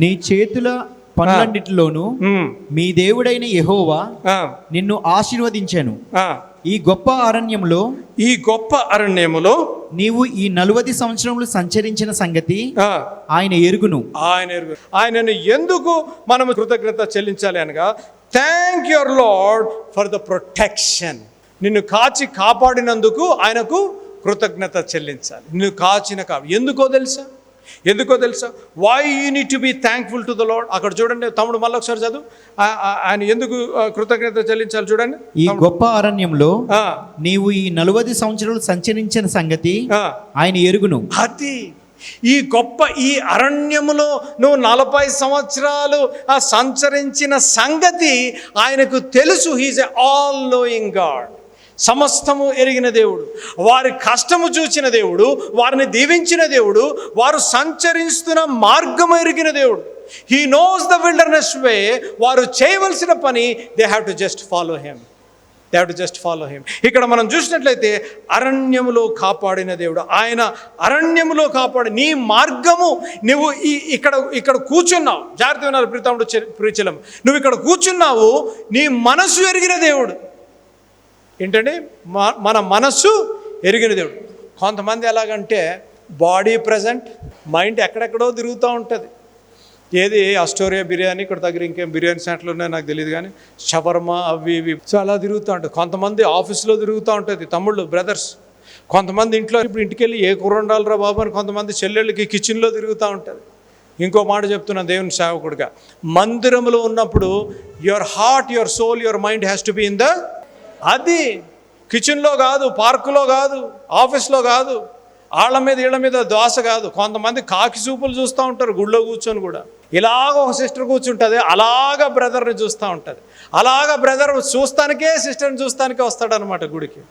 నీ చేతుల పనులన్నిటిలోను మీ దేవుడైన యెహోవా నిన్ను ఆశీర్వదించాను. ఈ గొప్ప అరణ్యంలో ఈ గొప్ప అరణ్యములో నీవు ఈ నలువది సంవత్సరములు సంచరించిన సంగతి ఆయన ఎరుగును. ఆయన ఎరుగు. ఆయనను ఎందుకు మనము కృతజ్ఞత చెల్లించాలి అనగా thank your Lord for the protection నిన్ను కాచి కాపాడినందుకు ఆయనకు కృతజ్ఞత చెల్లించాలి. నిన్ను కాచిన కా ఎందుకో తెలుసా? ఎందుకో తెలుసా? Why you need to be thankful to the Lord అక్కడ చూడండి తమ్ముడు మళ్ళీ ఒకసారి చదువు. ఆయన ఎందుకు కృతజ్ఞత చెల్లించాలి చూడండి ఈ గొప్ప అరణ్యంలో ఆ, నీవు ఈ నలువది సంవత్సరాలు సంచరించిన సంగతి. ఆయన ఎరుగును. అది ఈ గొప్ప ఈ అరణ్యములో నువ్వు నలభై సంవత్సరాలు సంచరించిన సంగతి ఆయనకు తెలుసు. He's a all knowing God సమస్తము ఎరిగిన దేవుడు. వారి కష్టము చూచిన దేవుడు వారిని దీవించిన దేవుడు వారు సంచరిస్తున్న మార్గము ఎరిగిన దేవుడు. He knows the wilderness way వారు చేయవలసిన పని they have to just follow him they have to just follow him ఇక్కడ మనం చూసినట్లయితే అరణ్యములో కాపాడిన దేవుడు. ఆయన అరణ్యములో కాపాడి నీ మార్గము నువ్వు ఈ ఇక్కడ ఇక్కడ కూర్చున్నావు. జాగ్రత్త వినాలి ప్రీతముడు ప్రీచలం నువ్వు ఇక్కడ కూర్చున్నావు నీ మనసు ఎరిగిన దేవుడు. ఏంటంటే మన మనస్సు ఎరిగిన దేవుడు. కొంతమంది ఎలాగంటే బాడీ ప్రజెంట్ మైండ్ ఎక్కడెక్కడో తిరుగుతూ ఉంటుంది. ఏది అస్టోరియా బిర్యానీ ఇక్కడ దగ్గర ఇంకేం బిర్యానీ సెంటర్లు ఉన్నాయో నాకు తెలియదు కానీ షవర్మా అవి ఇవి. సో అలా తిరుగుతూ ఉంటుంది. కొంతమంది ఆఫీస్లో తిరుగుతూ ఉంటుంది తమ్ముళ్ళు బ్రదర్స్. కొంతమంది ఇంట్లో ఇప్పుడు ఇంటికి వెళ్ళి ఏ కూర ఉండాలిరా బాబు అని కొంతమంది చెల్లెళ్ళకి కిచెన్లో తిరుగుతూ ఉంటుంది. ఇంకో మాట చెప్తున్నా దేవుని సేవకుడిగా. మందిరంలో ఉన్నప్పుడు your heart your soul your mind has to be in the అది కిచెన్లో కాదు పార్కులో కాదు ఆఫీస్లో కాదు ఆళ్ళ మీద వీళ్ళ మీద దోశ కాదు. కొంతమంది కాకి చూపులు చూస్తూ ఉంటారు గుళ్ళో కూర్చొని కూడా. ఇలాగ ఒక సిస్టర్ కూర్చుంటుంది అలాగ బ్రదర్ని చూస్తూ ఉంటుంది. అలాగ బ్రదర్ చూస్తానికే సిస్టర్ని చూస్తానికే వస్తాడనమాట గుడికి.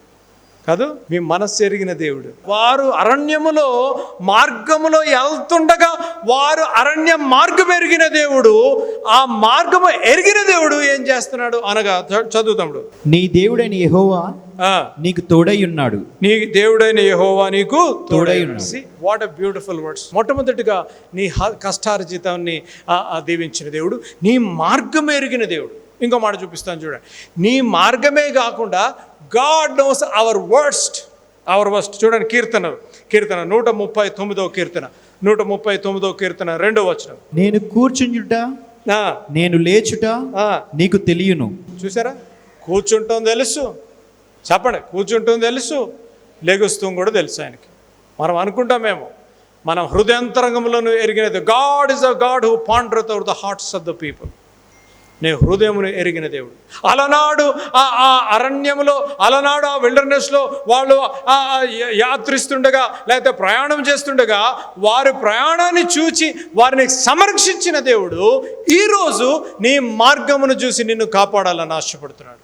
కాదు మీ మనస్సు ఎరిగిన దేవుడు. వారు అరణ్యములో మార్గములో వెళ్తుండగా వారు అరణ్య మార్గం ఎరిగిన దేవుడు ఆ మార్గము ఎరిగిన దేవుడు ఏం చేస్తున్నాడు అనగా చదువుతాడు నీ దేవుడైన యెహోవా నీకు తోడై ఉన్నాడు. నీ దేవుడైన యెహోవా నీకు తోడై ఉన్నాడు. వాట్ అ బ్యూటిఫుల్ వర్డ్స్ మొట్టమొదటిగా నీ కష్టార్జితాన్ని దీవించిన దేవుడు నీ మార్గం ఎరిగిన దేవుడు. ఇంకో మాట చూపిస్తాను చూడండి. నీ మార్గమే కాకుండా God knows our worst our worst చూడండి కీర్తన. కీర్తన నూట ముప్పై తొమ్మిదో కీర్తన. నూట ముప్పై తొమ్మిదో కీర్తన రెండో వచనం. నేను కూర్చుంచుట ఆ, నేను లేచుట నీకు తెలియను. చూసారా? కూర్చుంటాం తెలుసు. చెప్పండి కూర్చుంటాం తెలుసు. లెగుస్తాం కూడా తెలుసు ఆయనకి. మనం అనుకుంటామేమో మనం హృదయంతరంగంలోను ఎరిగినది. God is a God who ponder the hearts of the people నేను హృదయమును ఎరిగిన దేవుడు. అలనాడు ఆ ఆ అరణ్యములో అలనాడు ఆ విల్డర్నెస్లో వాళ్ళు ఆ యాత్రిస్తుండగా లేకపోతే ప్రయాణం చేస్తుండగా వారి ప్రయాణాన్ని చూచి వారిని సంరక్షించిన దేవుడు ఈరోజు నీ మార్గమును చూసి నిన్ను కాపాడాలని ఆశపడుతున్నాడు.